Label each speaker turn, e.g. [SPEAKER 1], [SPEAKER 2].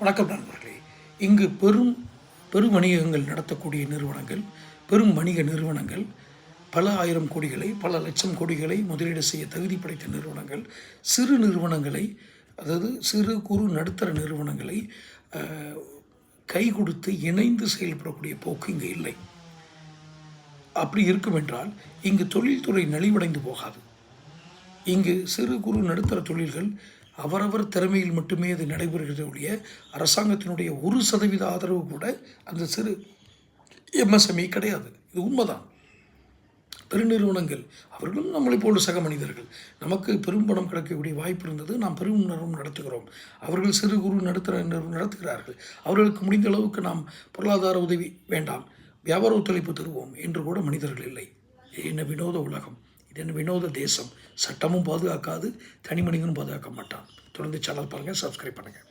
[SPEAKER 1] வணக்கம் நண்பர்களே. இங்கு பெரும் பெரும் வணிகங்கள் நடத்தக்கூடிய நிறுவனங்கள் பெரும் வணிக நிறுவனங்கள் பல ஆயிரம் கோடிகளை பல லட்சம் கோடிகளை முதலீடு செய்ய தகுதி படைத்த நிறுவனங்கள் சிறு நிறுவனங்களை அதாவது சிறு குறு நடுத்தர நிறுவனங்களை கை கொடுத்து இணைந்து செயல்படக்கூடிய போக்கு இங்கு இல்லை. அப்படி இருக்கும் என்றால் இங்கு தொழில்துறை நலிவடைந்து போகாது. இங்கு சிறு குறு நடுத்தர தொழில்கள் அவரவர் திறமையில் மட்டுமே அது நடைபெறுகிறது ஒழிய அரசாங்கத்தினுடைய ஒரு சதவீத ஆதரவு கூட அந்த சிறு எம்எஸ்எம்இ கிடையாது. இது உண்மைதான். பெருநிறுவனங்கள் அவர்களும் நம்மளை போல் சக மனிதர்கள். நமக்கு பெரும் பணம் கிடைக்கக்கூடிய வாய்ப்பு இருந்தது நாம் பெரும் நிறுவனம் நடத்துகிறோம். அவர்கள் சிறு குறு நடத்துகிற நிறுவனம் நடத்துகிறார்கள். அவர்களுக்கு முடிந்த அளவுக்கு நாம் பொருளாதார உதவி வேண்டாம். வியாபார ஒத்துழைப்பு தருவோம் என்று கூட மனிதர்கள் இல்லை. என்ன வினோத உலகம். இது என்ன வினோத தேசம் சட்டமும் பாதுகாக்காது தனி மனிதனும் பாதுகாக்க மாட்டான். தொடர்ந்து சேனல் பாருங்கள் சப்ஸ்கிரைப் பண்ணுங்கள்